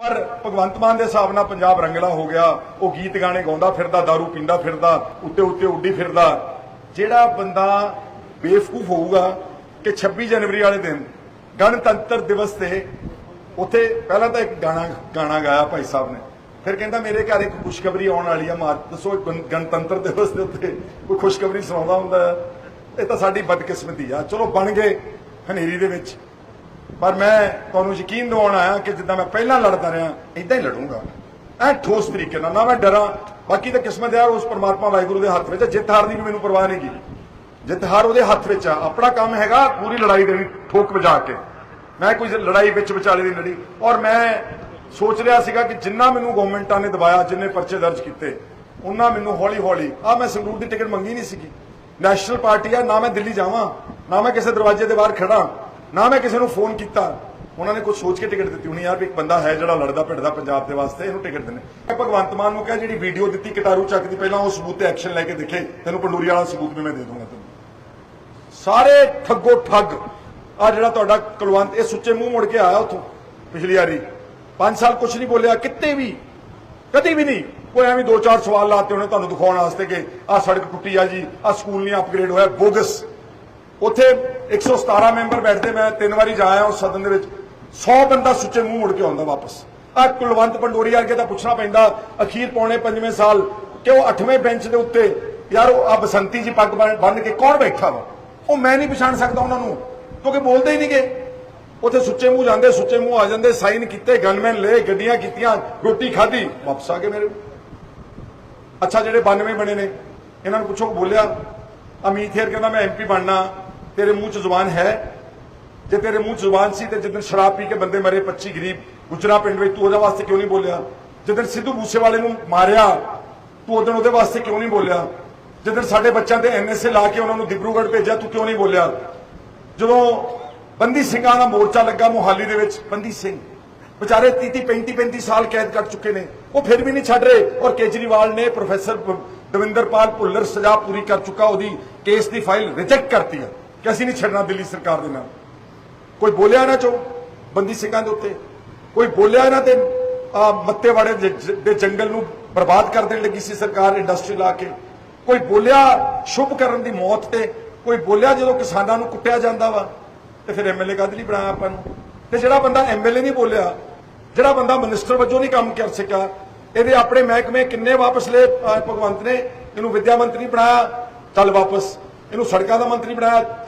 ਪਰ ਭਗਵੰਤ ਮਾਨ ਦੇ ਹਿਸਾਬ ਨਾਲ ਪੰਜਾਬ ਰੰਗਲਾ ਹੋ ਗਿਆ, ਉਹ ਗੀਤ ਗਾਣੇ ਗਾਉਂਦਾ ਫਿਰਦਾ दारू ਪੀਂਦਾ ਫਿਰਦਾ, ਉੱਤੇ ਉੱਤੇ ਉੱਡੀ ਫਿਰਦਾ। ਜਿਹੜਾ ਬੰਦਾ ਬੇਵਕੂਫ ਹੋਊਗਾ ਕਿ 26 ਜਨਵਰੀ ਵਾਲੇ ਦਿਨ ਗਣਤੰਤਰ ਦਿਵਸ ਤੇ ਉੱਥੇ ਪਹਿਲਾਂ ਤਾਂ ਇੱਕ ਗਾਣਾ ਗਾਣਾ ਗਾਇਆ ਭਾਈ ਸਾਹਿਬ ਨੇ। ਫਿਰ ਕਹਿੰਦਾ ਮੇਰੇ ਘਰ ਇੱਕ ਖੁਸ਼ਖਬਰੀ ਆਉਣ ਵਾਲੀ ਆ, ਮਾਰ ਦੱਸੋ ਗਣਤੰਤਰ ਦਿਵਸ ਦੇ ਉੱਤੇ ਕੋਈ ਖੁਸ਼ਖਬਰੀ ਸੁਣਾਉਂਦਾ ਹੁੰਦਾ? ਇਹ ਤਾਂ ਸਾਡੀ ਬਦਕਿਸਮਤੀ ਆ। ਚਲੋ ਬਣ ਗਏ ਹਨੇਰੀ ਦੇ ਵਿੱਚ। ਪਰ ਮੈਂ ਤੁਹਾਨੂੰ ਯਕੀਨ ਦਿਵਾਉਣ ਆਇਆ ਕਿ ਜਿੱਦਾਂ ਮੈਂ ਪਹਿਲਾਂ ਲੜਦਾ ਰਿਹਾ ਇਦਾਂ ਹੀ ਲੜੂੰਗਾ। ਐ ਠੋਸ ਤਰੀਕੇ ਨਾਲ, ਨਾ ਮੈਂ ਡਰਾਂ। ਬਾਕੀ ਤਾਂ ਕਿਸਮਤ ਹੈ ਉਸ ਪਰਮਾਤਮਾ ਵਾਹਿਗੁਰੂ ਦੇ ਹੱਥ ਵਿੱਚ ਜਿੱਤ ਹਾਰ ਦੀ ਵੀ ਮੈਨੂੰ ਪਰਵਾਹ ਨਹੀਂ ਗੀ ਜਿੱਤ ਹਾਰ ਉਹਦੇ ਹੱਥ ਵਿੱਚ ਆ। ਆਪਣਾ ਕੰਮ ਹੈਗਾ ਪੂਰੀ ਲੜਾਈ ਦੇਣੀ ਠੋਕ ਵਜਾ ਕੇ। ਮੈਂ ਕੋਈ ਲੜਾਈ ਵਿੱਚ ਵਿਚਾਲੇ ਦੀ ਲੜੀ। ਔਰ ਮੈਂ ਸੋਚ ਰਿਹਾ ਸੀਗਾ ਕਿ ਜਿੰਨਾ ਮੈਨੂੰ ਗਵਰਨਮੈਂਟਾਂ ਨੇ ਦਬਾਇਆ, ਜਿੰਨੇ ਪਰਚੇ ਦਰਜ ਕੀਤੇ ਉਹਨਾਂ ਮੈਨੂੰ ਹੌਲੀ ਹੌਲੀ ਆ ਮੈਂ ਸੰਗਰੂਰ ਦੀ ਟਿਕਟ ਮੰਗੀ ਨਹੀਂ ਸੀਗੀ। ਨੈਸ਼ਨਲ ਪਾਰਟੀ ਆ, ਨਾ ਮੈਂ ਦਿੱਲੀ ਜਾਵਾਂ, ਨਾ ਮੈਂ ਕਿਸੇ ਦਰਵਾਜ਼ੇ ਦੇ ਬਾਹਰ ਖੜਾ। ਨਾ ਮੈਂ ਕਿਸੇ ਨੂੰ ਫੋਨ ਕੀਤਾ। ਉਹਨਾਂ ਨੇ ਕੁਝ ਸੋਚ ਕੇ ਟਿਕਟ ਦਿੱਤੀ। ਹੋਣੀ ਯਾਰ ਵੀ ਇੱਕ ਬੰਦਾ ਹੈ ਜਿਹੜਾ ਲੜਦਾ ਭਿੜਦਾ ਪੰਜਾਬ ਦੇ ਵਾਸਤੇ, ਇਹਨੂੰ ਟਿਕਟ ਦਿੰਨੇ ਮੈਂ ਭਗਵੰਤ ਮਾਨ ਨੂੰ ਕਿਹਾ, ਜਿਹੜੀ ਵੀਡੀਓ ਦਿੱਤੀ ਕਟਾਰੂ ਚੱਕ ਦੀ, ਪਹਿਲਾਂ ਉਹ ਸਬੂਤ ਤੇ ਐਕਸ਼ਨ ਲੈ ਕੇ ਦੇਖੇ। ਤੈਨੂੰ ਪੰਡੂਰੀ ਵਾਲਾ ਸਬੂਤ ਵੀ ਮੈਂ ਦੇ ਦੂੰਗਾ ਤੈਨੂੰ। ਸਾਰੇ ਠੱਗੋ ਠੱਗ। ਆ ਜਿਹੜਾ ਤੁਹਾਡਾ ਕੁਲਵੰਤ, ਇਹ ਸੁੱਚੇ ਮੂੰਹ ਮੁੜ ਕੇ ਆਇਆ ਉਥੋਂ ਪਿਛਲੀ ਵਾਰੀ। 5 ਸਾਲ ਕੁਝ ਨਹੀਂ ਬੋਲਿਆ, ਕਿਤੇ ਵੀ। ਕਦੀ ਵੀ ਨਹੀਂ। ਕੋਈ ਐਵੇਂ ਦੋ ਚਾਰ ਸਵਾਲ ਲਾਤੇ ਉਹਨੇ ਤੁਹਾਨੂੰ ਦਿਖਾਉਣ ਵਾਸਤੇ ਕਿ ਆ ਸੜਕ ਟੁੱਟੀ ਆ ਜੀ ਆ ਸਕੂਲ ਨਹੀਂ ਅਪਗ੍ਰੇਡ ਹੋਇਆ, ਬੋਗਸ। ਉੱਥੇ 117 ਮੈਂਬਰ ਬੈਠਦੇ, ਮੈਂ ਤਿੰਨ ਵਾਰੀ ਜਾਇਆ ਉਸ ਸਦਨ ਦੇ ਵਿੱਚ। 100 ਬੰਦਾ ਸੁੱਚੇ ਮੂੰਹ ਮੁੜ ਕੇ ਆਉਂਦਾ ਵਾਪਸ। ਆ ਕੁਲਵੰਤ ਪੰਡੋਰੀ ਵਰਗੇ ਤਾਂ ਪੁੱਛਣਾ ਪੈਂਦਾ, ਅਖੀਰ ਪੌਣੇ ਪੰਜਵੇਂ ਸਾਲ ਕਿ ਉਹ 8ਵੇਂ ਬੈਂਚ ਦੇ ਉੱਤੇ? ਯਾਰ ਉਹ ਆ ਬਸੰਤੀ ਜੀ ਪੱਗ ਬੰਨ ਕੇ ਕੌਣ ਬੈਠਾ ਵਾ? ਉਹ ਮੈਂ ਨਹੀਂ ਪਛਾਣ ਸਕਦਾ ਉਹਨਾਂ ਨੂੰ, ਕਿਉਂਕਿ ਬੋਲਦੇ ਹੀ ਨਹੀਂਗੇ। ਉੱਥੇ ਸੁੱਚੇ ਮੂੰਹ ਜਾਂਦੇ, ਸੁੱਚੇ ਮੂੰਹ ਆ ਜਾਂਦੇ, ਸਾਈਨ ਕੀਤੇ, ਗਨਮੈਨ ਲਏ, ਗੱਡੀਆਂ ਕੀਤੀਆਂ, ਰੋਟੀ ਖਾਧੀ, ਵਾਪਸ ਆ ਗਏ ਮੇਰੇ। ਅੱਛਾ, ਜਿਹੜੇ 92 ਬਣੇ ਨੇ, ਇਹਨਾਂ ਨੂੰ ਪੁੱਛੋ, ਬੋਲਿਆ ਅਮੀਤ ਹੇਰ ਕਹਿੰਦਾ ਮੈਂ ਐਮਪੀ ਬਣਨਾ। ਤੇਰੇ ਮੂੰਹ 'ਚ ਜ਼ੁਬਾਨ ਹੈ? ਜੇ ਤੇਰੇ ਮੂੰਹ 'ਚ ਜ਼ੁਬਾਨ ਸੀ ਤੇ ਜਿੱਦਣ ਸ਼ਰਾਬ ਪੀ ਕੇ ਬੰਦੇ ਮਰੇ 25 ਗਰੀਬ, ਗੁਜਰਾ ਪਿੰਡ ਵਿੱਚ ਤੂੰ ਉਹਦੇ ਵਾਸਤੇ ਕਿਉਂ ਨਹੀਂ ਬੋਲਿਆ? ਜਿੱਦਣ ਸਿੱਧੂ ਮੂਸੇਵਾਲੇ ਨੂੰ ਮਾਰਿਆ, ਤੂੰ ਉਦੋਂ ਉਹਦੇ ਵਾਸਤੇ ਕਿਉਂ ਨਹੀਂ ਬੋਲਿਆ? ਜਿੱਦਣ ਸਾਡੇ ਬੱਚਿਆਂ ਤੇ ਐਨਐਸਏ ਲਾ ਕੇ ਉਹਨਾਂ ਨੂੰ ਦਿਬਰੂਗੜ੍ਹ ਭੇਜਿਆ, ਤੂੰ ਕਿਉਂ ਨਹੀਂ ਬੋਲਿਆ? ਜਦੋਂ ਬੰਦੀ ਸਿੰਘਾਂ ਦਾ ਮੋਰਚਾ ਲੱਗਾ ਮੋਹਾਲੀ ਦੇ ਵਿੱਚ, ਬੰਦੀ ਸਿੰਘ, ਵਿਚਾਰੇ 30 35 35 ਸਾਲ ਕੈਦ ਕੱਟ ਚੁੱਕੇ ਨੇ। ਉਹ ਫਿਰ ਵੀ ਨਹੀਂ ਛੱਡ ਰਹੇ। ਔਰ ਕੇਜਰੀਵਾਲ ਨੇ ਪ੍ਰੋਫੈਸਰ ਦਵਿੰਦਰਪਾਲ ਭੁੱਲਰ ਸਜ਼ਾ ਪੂਰੀ ਕਰ ਚੁੱਕਾ, ਉਹਦੀ ਕੇਸ ਦੀ ਫਾਈਲ ਰਿਜੈਕਟ ਕਰਤੀ ਹੈ। ਕਿ ਅਸੀਂ ਨਹੀਂ ਛੱਡਣਾ ਦਿੱਲੀ ਸਰਕਾਰ ਦੇ ਨਾਲ। ਕੋਈ ਬੋਲਿਆ ਨਾ ਚੋ ਬੰਦੀ ਸਿੰਘਾਂ ਦੇ ਉੱਤੇ। ਕੋਈ ਬੋਲਿਆ ਨਾ ਤੇ ਮੱਤੇਵਾੜੇ ਦੇ ਜੰਗਲ ਨੂੰ ਬਰਬਾਦ ਕਰ ਦੇਣ ਲੱਗੀ ਸੀ ਸਰਕਾਰ ਇੰਡਸਟਰੀ ਲਾ ਕੇ। ਕੋਈ ਬੋਲਿਆ ਸ਼ੁਭ ਕਰਨ ਦੀ ਮੌਤ ਤੇ, ਕੋਈ ਬੋਲਿਆ ਜਦੋਂ ਕਿਸਾਨਾਂ ਨੂੰ ਕੁੱਟਿਆ ਜਾਂਦਾ ਵਾ, ਤੇ ਫਿਰ ਐਮਐਲਏ ਕਾਹਦੇ ਲਈ ਬਣਾਇਆ ਆਪਾਂ ਨੂੰ? ਤੇ ਜਿਹੜਾ ਬੰਦਾ ਐਮਐਲਏ ਨਹੀਂ ਬੋਲਿਆ, ਜਿਹੜਾ ਬੰਦਾ ਮਿਨਿਸਟਰ ਵਜੋਂ ਨਹੀਂ ਕੰਮ ਕਰ ਸਕਿਆ, ਇਹਦੇ ਆਪਣੇ ਮਹਿਕਮੇ ਕਿੰਨੇ ਵਾਪਸ ਲਏ ਭਗਵੰਤ ਨੇ, ਇਹਨੂੰ ਵਿਦਿਆ ਮੰਤਰੀ ਬਣਾਇਆ, ਚੱਲ ਵਾਪਸ। ਇਹਨੂੰ ਸੜਕਾਂ ਦਾ ਮੰਤਰੀ ਬਣਾਇਆ